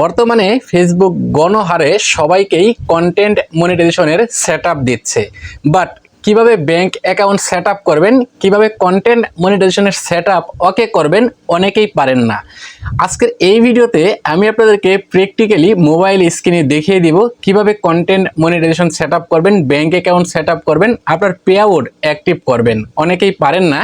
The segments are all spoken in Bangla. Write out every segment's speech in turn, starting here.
বর্তমানে ফেসবুক গণহারে সবাইকেই কন্টেন্ট মনিটাইজেশনের সেট দিচ্ছে। বাট কীভাবে ব্যাংক অ্যাকাউন্ট সেট করবেন, কীভাবে কন্টেন্ট মনিটাইজেশনের সেট ওকে করবেন, অনেকেই পারেন না। আজকের এই ভিডিওতে আমি আপনাদেরকে প্র্যাকটিক্যালি মোবাইল স্ক্রিনে দেখিয়ে দিব কীভাবে কন্টেন্ট মনিটাইজেশন সেট করবেন ব্যাংক অ্যাকাউন্ট সেট করবেন, আপনার পে আউট অ্যাক্টিভ করবেন। অনেকেই পারেন না।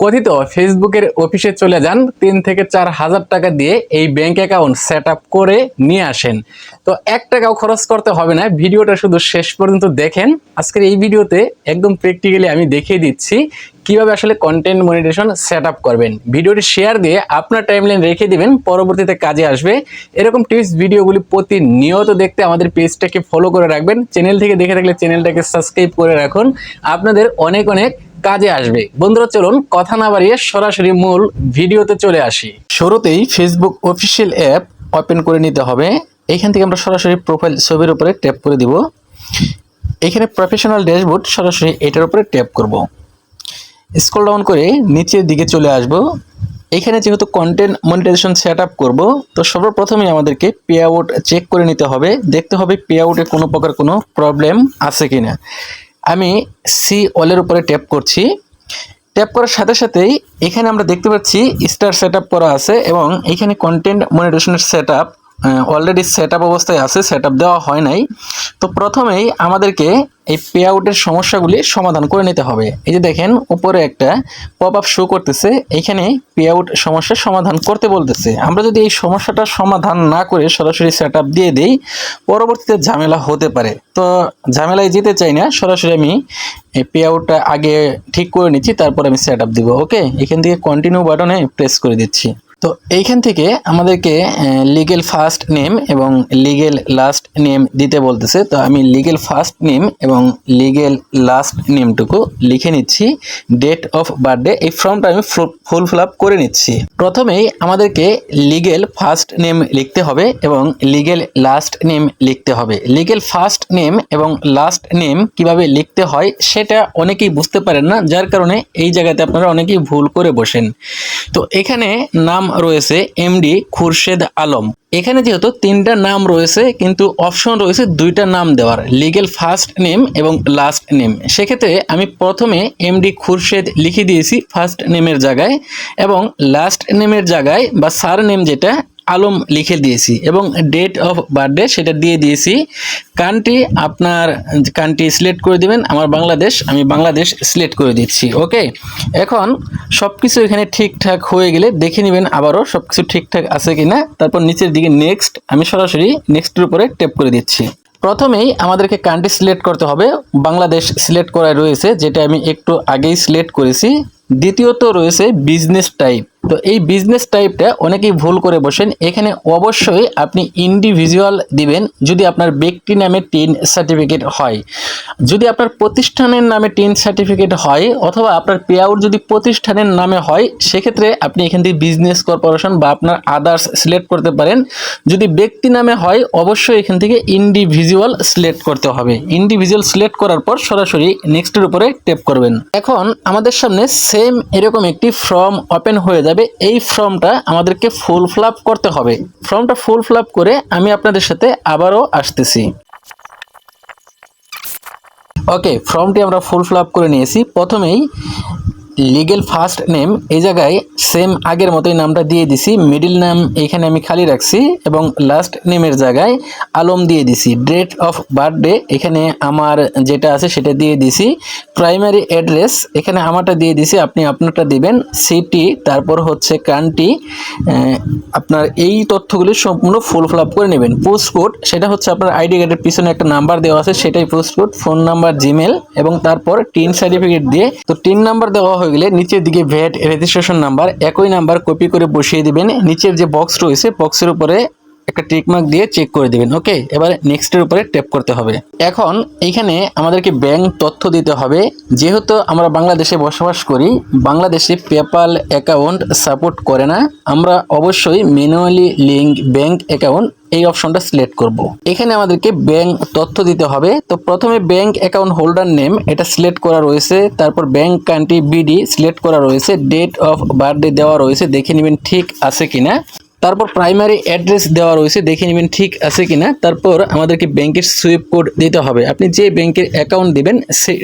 কথিত ফেসবুকের অফিসে চলে যান, তিন থেকে চার হাজার টাকা দিয়ে এই ব্যাংক অ্যাকাউন্ট সেট করে নিয়ে আসেন। তো এক টাকাও খরচ করতে হবে না, ভিডিওটা শুধু শেষ পর্যন্ত দেখেন। আজকের এই ভিডিওতে একদম প্র্যাকটিক্যালি আমি দেখিয়ে দিচ্ছি কীভাবে আসলে কন্টেন্ট মনিটেশন সেট করবেন। ভিডিওটি শেয়ার দিয়ে আপনার টাইমলাইন রেখে দিবেন, পরবর্তীতে কাজে আসবে। এরকম টিপস ভিডিওগুলি প্রতিনিয়ত দেখতে আমাদের পেজটাকে ফলো করে রাখবেন। চ্যানেল থেকে দেখে থাকলে চ্যানেলটাকে সাবস্ক্রাইব করে রাখুন। আপনাদের অনেক অনেক কাজে আসবে। বন্ধুরা, চলুন কথা না বাড়িয়ে সরাসরি মূল ভিডিওতে চলে আসি। শুরুতেই ফেসবুক অফিসিয়াল অ্যাপ ওপেন করে নিতে হবে। এখান থেকে আমরা সরাসরি প্রোফাইল ছবির উপরে ট্যাপ করে দিব। এখানে প্রফেশনাল ড্যাশবোর্ড সরাসরি এটার উপরে ট্যাপ করব। স্ক্রল ডাউন করে নিচের দিকে চলে আসব। এখানে যেহেতু কন্টেন্ট মনিটাইজেশন সেট আপ করব, তো সর্বপ্রথমে আমাদেরকে পে আউট চেক করে নিতে হবে। দেখতে হবে পে আউটে কোনো প্রকার কোনো প্রবলেম আছে কিনা। আমি সি অলের উপরে ট্যাপ করছি। ট্যাপ করার সাথে সাথেই এখানে আমরা দেখতে পাচ্ছি স্টার সেট করা আছে এবং এখানে কন্টেন্ট মনিটেশনের সেট অলরেডি সেট আপ অবস্থায় আছে সেট আপ দেওয়া হয় নাই। তো প্রথমেই আমাদেরকে এই পে আউটের সমস্যাগুলি সমাধান করে নিতে হবে। এই যে দেখেন, উপরে একটা পপ আপ শো করতেছে, এখানে পে আউট সমস্যার সমাধান করতে বলতেছে। আমরা যদি এই সমস্যাটা সমাধান না করে সরাসরি সেট আপ দিয়ে দিই, পরবর্তীতে ঝামেলা হতে পারে। তো ঝামেলায় যেতে চাই না, সরাসরি আমি এই পে আউটটা আগে ঠিক করে নিচ্ছি, তারপর আমি সেট আপ দিব ওকে এখান থেকে কন্টিনিউ বাটনে প্রেস করে দিচ্ছি। তো এইখান থেকে আমাদেরকে লিগেল ফার্স্ট নেম এবং লিগেল লাস্ট নেম দিতে বলতেছে। তো আমি লিগেল ফার্স্ট নেম এবং লিগেল লাস্ট নেমটুকু লিখে নিচ্ছি। ডেট অফ বার্থডে এই ফর্মটা আমি ফুল ফিল আপ করে নিচ্ছি। প্রথমেই আমাদেরকে লিগেল ফার্স্ট নেম লিখতে হবে এবং লিগেল লাস্ট নেম লিখতে হবে। লিগেল ফার্স্ট নেম এবং লাস্ট নেম কীভাবে লিখতে হয়, সেটা অনেকেই বুঝতে পারেন না। যার কারণে এই জায়গাতে আপনারা অনেকেই ভুল করে বসেন। তো এখানে নাম রয়েছে এমডি খুরশেদ আলম। এখানে যেহেতু তিনটা নাম রয়েছে, কিন্তু অপশন রয়েছে দুইটা নাম দেওয়ার। লিগেল ফার্স্ট নেম এবং লাস্ট নেম সেক্ষেত্রে আমি প্রথমে এমডি খুরশেদ লিখে দিয়েছি ফার্স্ট নেমের জায়গায় এবং লাস্ট নেমের জায়গায় বা সার নেম যেটা আলম লিখে দিয়েছি এবং ডেট অফ বার্থডে সেটা দিয়ে দিয়েছি। কান্ট্রি আপনার কান্ট্রি সিলেক্ট করে দিবেন, আমার বাংলাদেশ, আমি বাংলাদেশ সিলেক্ট করে দিচ্ছি ওকে এখন সব কিছু এখানে ঠিকঠাক হয়ে গেলে দেখে নেবেন আবারও সব কিছু ঠিকঠাক আছে কি না তারপর নিচের দিকে নেক্সট আমি সরাসরি নেক্সটের উপরে টেপ করে দিচ্ছি। প্রথমেই আমাদেরকে কান্ট্রি সিলেক্ট করতে হবে, বাংলাদেশ সিলেক্ট করা রয়েছে, যেটা আমি একটু আগেই সিলেক্ট করেছি। দ্বিতীয়ত রয়েছে বিজনেস টাইপ তো এই বিজনেস টাইপটা অনেকেই ভুল করে বসেন। এখানে অবশ্যই আপনি ইন্ডিভিজুয়াল দিবেন যদি আপনার ব্যক্তি নামে টিন সার্টিফিকেট হয়। যদি আপনার প্রতিষ্ঠানের নামে টিন সার্টিফিকেট হয় অথবা আপনার পে আউট যদি প্রতিষ্ঠানের নামে হয়, সেক্ষেত্রে আপনি এখান থেকে বিজনেস কর্পোরেশন বা আপনার আদার্স সিলেক্ট করতে পারেন। যদি ব্যক্তি নামে হয়, অবশ্যই এখান থেকে ইন্ডিভিজুয়াল সিলেক্ট করতে হবে। ইন্ডিভিজুয়াল সিলেক্ট করার পর সরাসরি নেক্সটের উপরে টেপ করবেন। এখন আমাদের সামনে সেম এরকম একটি ফর্ম ওপেন হয়ে যাবে, এই ফর্মটা আমাদেরকে ফুল ফ্লাপ করতে হবে। ফর্মটা ফুল ফ্লাপ করে আমি আপনাদের সাথে আবারও আসতেছি। ওকে ফর্মটি আমরা ফুল ফিল করে নিয়েছি। প্রথমেই লিগেল ফার্স্ট নেম এই জায়গায় সেম আগের মতোই নামটা দিয়ে দিছি মিডিল নাম এখানে আমি খালি রাখছি এবং লাস্ট নেমের জায়গায় আলম দিয়ে দিছি। ডেট অফ বার্থডে এখানে আমার যেটা আছে সেটা দিয়ে দিছি। প্রাইমারি অ্যাড্রেস এখানে আমারটা দিয়ে দিছি, আপনি আপনারটা দিবেন। সিটি তারপর হচ্ছে কান্ট্রি আপনার এই তথ্যগুলি সম্পূর্ণ ফুল ফিল করে নেবেন। পোস্ট কোড সেটা হচ্ছে আপনার আইডি কার্ডের পিছনে একটা নাম্বার দেওয়া আছে, সেটাই post code phone number Gmail এবং তারপর টিন সার্টিফিকেট দিয়ে। তো টিন নাম্বার দেওয়া হয়ে গেলে নিচের দিকে ভ্যাট রেজিস্ট্রেশন নাম্বার একই নাম্বার কপি করে বসিয়ে দিবেন। নিচের যে বক্স রয়েছে বক্সের উপরে একটা টিকমার্ক দিয়ে চেক করে দিবেন ওকে এবারে নেক্সটের উপরে ট্যাপ করতে হবে। এখন এইখানে আমাদেরকে ব্যাংক তথ্য দিতে হবে, যেহেতু আমরা বাংলাদেশে বসবাস করি, বাংলাদেশে পেপাল অ্যাকাউন্ট সাপোর্ট করে না, আমরা অবশ্যই ম্যানুয়ালি লিঙ্ক ব্যাংক অ্যাকাউন্ট এই অপশনটা সিলেক্ট করব। এখানে আমাদেরকে ব্যাংক তথ্য দিতে হবে, তো প্রথমে ব্যাংক অ্যাকাউন্ট হোল্ডার নেম এটা সিলেক্ট করা রয়েছে, তারপর ব্যাংক কান্ট্রি বিডি সিলেক্ট করা রয়েছে ডেট অফ বার্থডে দেওয়া রয়েছে, দেখে নেবেন ঠিক আছে কিনা। তারপর প্রাইমারি অ্যাড্রেস দেওয়া রয়েছে, দেখে নেবেন ঠিক আছে কিনা। তারপর আমাদেরকে ব্যাংকের সুইপ কোড দিতে হবে। আপনি যে ব্যাংকের অ্যাকাউন্ট দিবেন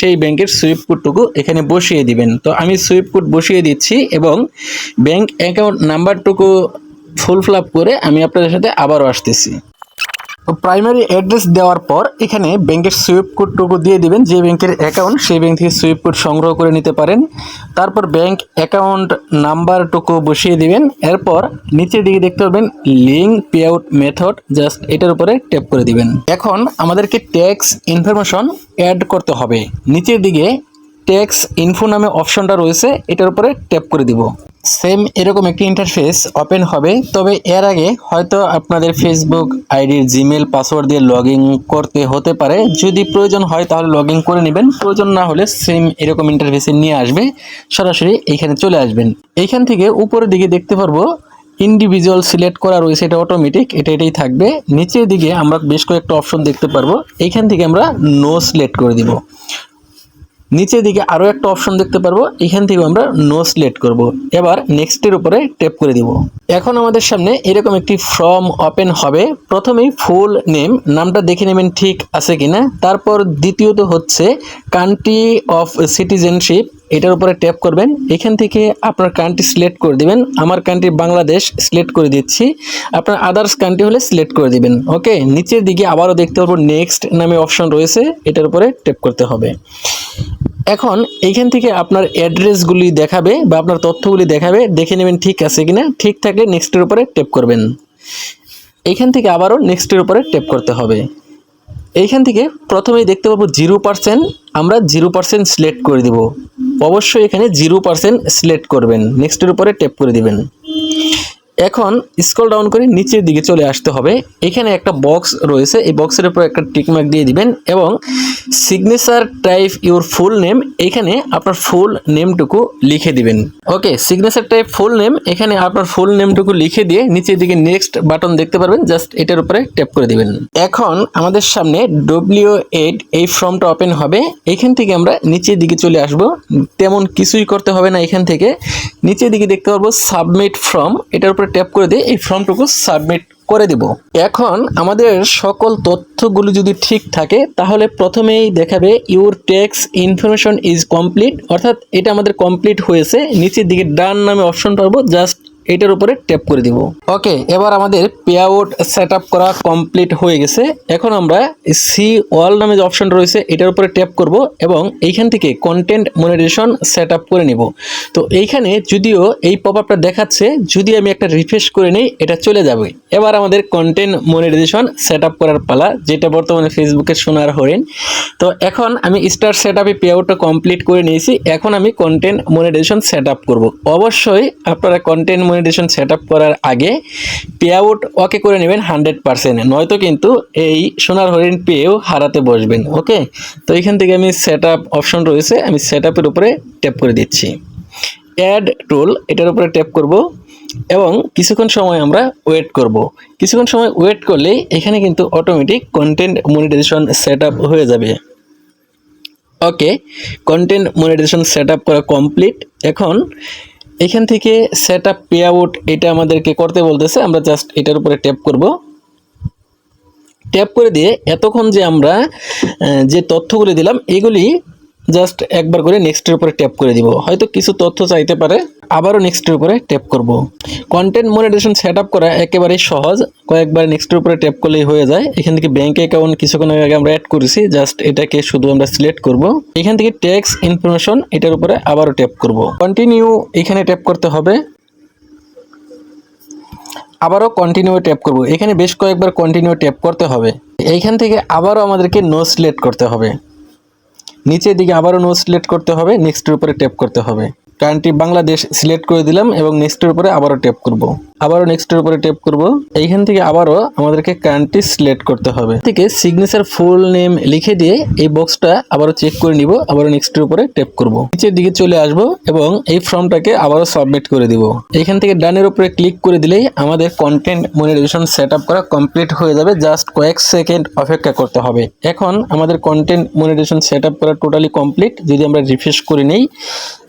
সেই ব্যাংকের সুইপ কোডটুকু এখানে বসিয়ে দিবেন। তো আমি সুইপ কোড বসিয়ে দিচ্ছি এবং ব্যাংক অ্যাকাউন্ট নাম্বারটুকু ফুল ফিল করে আমি আপনাদের সাথে আবারও আসতেছি। তো প্রাইমারি অ্যাড্রেস দেওয়ার পর এখানে ব্যাংকের সুইপ কোডটুকু দিয়ে দিবেন। যে ব্যাংকের অ্যাকাউন্ট সেই ব্যাংক থেকে সুইপ কোড সংগ্রহ করে নিতে পারেন। তারপর ব্যাংক অ্যাকাউন্ট নাম্বারটুকু বসিয়ে দিবেন। এরপর নিচের দিকে দেখতে পাবেন link pay out method just এটার উপরে ট্যাপ করে দিবেন। এখন আমাদেরকে ট্যাক্স ইনফরমেশন অ্যাড করতে হবে। নিচের দিকে ট্যাক্স ইনফো নামে অপশনটা রয়েছে, এটার উপরে ট্যাপ করে দিব। সেম এরকম একটি ইন্টারফেস ওপেন হবে। তবে এর আগে হয়তো আপনাদের ফেসবুক আইডির জিমেল পাসওয়ার্ড দিয়ে লগ করতে হতে পারে। যদি প্রয়োজন হয় তাহলে লগ করে নেবেন। প্রয়োজন না হলে সেম এরকম ইন্টারফেসে নিয়ে আসবে। সরাসরি এইখানে চলে আসবেন। এইখান থেকে উপরের দিকে দেখতে পারব ইন্ডিভিজুয়াল সিলেক্ট করা রয়েছে। এটা অটোমেটিক এটা এটাই থাকবে। নিচের দিকে আমরা বেশ কয়েকটা অপশন দেখতে পারব। এইখান থেকে আমরা নো সিলেক্ট করে দিব। নিচের দিকে আরও একটা অপশন দেখতে পারব, এখান থেকে আমরা নো সিলেক্ট করব। এবার নেক্সটের উপরে টেপ করে দিব। এখন আমাদের সামনে এরকম একটি ফর্ম ওপেন হবে। প্রথমেই ফুল নেম নামটা দেখে নেবেন ঠিক আছে কিনা। তারপর দ্বিতীয়ত হচ্ছে কান্ট্রি অফ সিটিজেনশিপ এটার উপরে ট্যাপ করবেন। এখান থেকে আপনার কান্ট্রি সিলেক্ট করে দিবেন। আমার কান্ট্রি বাংলাদেশ সিলেক্ট করে দিচ্ছি। আপনার আদার্স কান্ট্রি হলে সিলেক্ট করে দিবেন। ওকে নিচের দিকে আবারও দেখতে পারব নেক্সট নামে অপশন রয়েছে। এটার উপরে ট্যাপ করতে হবে। এখন এইখান থেকে আপনার অ্যাড্রেসগুলি দেখাবে বা আপনার তথ্যগুলি দেখাবে। দেখে নেবেন ঠিক আছে কিনা। ঠিক থাকলে নেক্সটের উপরে ট্যাপ করবেন। এইখান থেকে আবারও নেক্সটের উপরে ট্যাপ করতে হবে। এইখান থেকে প্রথমেই দেখতে পাবো জিরো পার্সেন্ট আমরা জিরো পার্সেন্ট সিলেক্ট করে দিব। অবশ্যই এখানে জিরো পার্সেন্ট সিলেক্ট করবেন। নেক্সটের উপরে ট্যাপ করে দিবেন। এখন স্ক্রল ডাউন করে নিচের দিকে চলে আসতে হবে। এখানে একটা বক্স রয়েছে, এই বক্সের উপর একটা টিকমার্ক দিয়ে দিবেন এবং signature type your full name এখানে আপনার ফুল নেমটুকু লিখে দিবেন। Okay signature type full name এখানে আপনার ফুল নেমটুকু লিখে দিয়ে নিচের দিকে নেক্সট বাটন দেখতে পারবেন জাস্ট এটার উপরে ট্যাপ করে দিবেন। এখন আমাদের সামনে ডব্লিউ এইট এই ফর্মটা ওপেন হবে, এখান থেকে আমরা নিচের দিকে চলে আসব। তেমন কিছুই করতে হবে না এখান থেকে। নিচের দিকে দেখতে পারব সাবমিট ফর্ম এটার ট্যাপ করে দিয়ে এই ফর্মটুকু সাবমিট করে দিব। এখন আমাদের সকল তথ্যগুলো যদি ঠিক থাকে, তাহলে প্রথমেই দেখাবে your tax information is complete অর্থাৎ এটা আমাদের কমপ্লিট হয়েছে। নিচের দিকে ডান নামে অপশন পাবো জাস্ট এটার উপরে ট্যাপ করে দিব। ওকে এবার আমাদের পে আউট সেট করা কমপ্লিট হয়ে গেছে। এখন আমরা সি ওয়াল নামে যে অপশন রয়েছে, এটার উপরে ট্যাপ করব এবং এইখান থেকে কন্টেন্ট মনিটাইজেশন সেট করে নিব। তো এইখানে যদিও এই পপ আপটা দেখাচ্ছে, যদি আমি একটা রিফ্রেশ করে নিই, এটা চলে যাবে। এবার আমাদের কন্টেন্ট মনিটাইজেশন সেট করার পালা, যেটা বর্তমানে ফেসবুকে সোনার হরিণ। তো এখন আমি স্টার সেট আপে পে আউটটা কমপ্লিট করে নিয়েছি। এখন আমি কন্টেন্ট মনিটাইজেশন সেট করব। অবশ্যই আপনারা কন্টেন্ট মনিটাইজেশন সেট করার আগে পে আউট ওকে করে নেবেন হান্ড্রেড পার্সেন্ট নয়তো কিন্তু এই সোনার হরিণ পেয়েও হারাতে বসবেন ওকে তো এখান থেকে আমি সেট অপশন রয়েছে, আমি সেট আপের উপরে ট্যাপ করে দিচ্ছি। অ্যাড টুল এটার উপরে ট্যাপ করব এবং কিছুক্ষণ সময় আমরা ওয়েট করব। কিছুক্ষণ সময় ওয়েট করলেই এখানে কিন্তু অটোমেটিক কন্টেন্ট মনিটাইজেশন সেট হয়ে যাবে। ওকে কন্টেন্ট মনিটাইজেশন সেট করা কমপ্লিট এখন এখান থেকে সেট আপ পে আউট এটা আমাদেরকে করতে বলতেছে, আমরা জাস্ট এটার উপরে ট্যাপ করব। ট্যাপ করে দিয়ে এতক্ষণ যে আমরা যে তথ্যগুলি দিলাম, এগুলি জাস্ট একবার করে নেক্সটের উপরে ট্যাপ করে দিব। হয়তো কিছু তথ্য চাইতে পারে, আবারও নেক্সটের উপরে ট্যাপ করব। কন্টেন্ট মনিটাইজেশন সেট আপ করা একেবারেই সহজ। কয়েকবার নেক্সটের উপরে ট্যাপ করলেই হয়ে যায়। এখান থেকে ব্যাংক অ্যাকাউন্ট কিছুক্ষণ আগে আমরা অ্যাড করেছি। জাস্ট এটাকে শুধু আমরা সিলেক্ট করব। এখান থেকে ট্যাক্স ইনফরমেশন এটার উপরে আবারও ট্যাপ করব। কন্টিনিউ এখানে ট্যাপ করতে হবে। আবারও কন্টিনিউ ট্যাপ করব। এখানে বেশ কয়েকবার কন্টিনিউ ট্যাপ করতে হবে। এইখান থেকে আবারও আমাদেরকে নো সিলেক্ট করতে হবে। নিচের দিকে আবারও নো সিলেক্ট করতে হবে নেক্সটের উপরে ট্যাপ করতে হবে। কারেন্টটি বাংলাদেশ সিলেক্ট করে দিলাম এবং নেক্সটের উপরে আবারও ট্যাপ করব। আবারও নেক্সটের উপরে টেপ করব। এইখান থেকে আবারও আমাদেরকে কান্ট্রি সিলেক্ট করতে হবে। থেকে সিগনেচার ফুল নেম লিখে দিয়ে এই বক্সটা আবারও চেক করে নিব, আবারও নেক্সটের উপরে টেপ করব। নিচের দিকে চলে আসব এবং এই ফর্মটাকে আবারও সাবমিট করে দিব। এখান থেকে ডানের উপরে ক্লিক করে দিলেই আমাদের কন্টেন্ট মনিটাইজেশন সেট আপ করা কমপ্লিট হয়ে যাবে। জাস্ট কয়েক সেকেন্ড অপেক্ষা করতে হবে। এখন আমাদের কন্টেন্ট মনিটাইজেশন সেট আপ করা টোটালি কমপ্লিট যদি আমরা রিফ্রেশ করে নেই।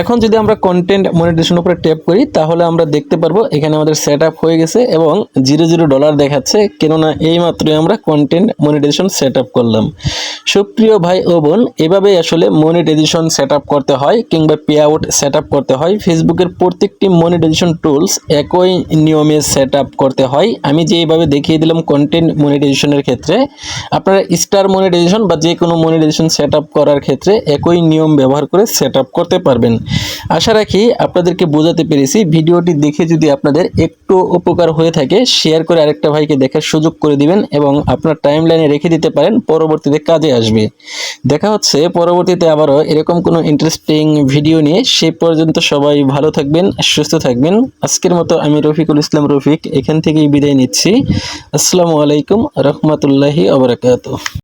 এখন যদি আমরা কন্টেন্ট মনিটাইজেশন উপরে টেপ করি, তাহলে আমরা দেখতে পারব এখানে আমাদের সেট আপ হয়ে গেছে এবং জিরো জিরো ডলার দেখাচ্ছে, কেননা এই মাত্রই আমরা কন্টেন্ট মনিটাইজেশন সেট করলাম। সুপ্রিয় ভাই ও বোন, এভাবেই আসলে মনিটাইজেশন সেট করতে হয় কিংবা পে আউট সেট করতে হয়। ফেসবুকের প্রত্যেকটি মনিটাইজেশন টুলস একই নিয়মে সেট করতে হয়। আমি যে এইভাবে দেখিয়ে দিলাম কন্টেন্ট মনিটাইজেশনের ক্ষেত্রে, আপনারা স্টার মনিটাইজেশন বা যে কোনো মনিটাইজেশন সেট করার ক্ষেত্রে একই নিয়ম ব্যবহার করে সেট করতে পারবেন। আশা রাখি আপনাদেরকে বোঝাতে পেরেছি। ভিডিওটি দেখে যদি আপনাদের একটু উপকার হয়ে থাকে শেয়ার করে আরেকটা ভাইকে দেখার সুযোগ করে দিবেন এবং আপনার টাইম লাইনে রেখে দিতে পারেন, পরবর্তীতে কাজে আসবে। দেখা হচ্ছে, পরবর্তীতে আবারও এরকম কোনো ইন্টারেস্টিং ভিডিও নিয়ে। সেই পর্যন্ত সবাই ভালো থাকবেন, সুস্থ থাকবেন। আজকের মতো আমি রফিকুল ইসলাম রফিক, এখান থেকেই বিদায় নিচ্ছি। আসসালামু আলাইকুম রহমতুল্লাহি আবরাকাত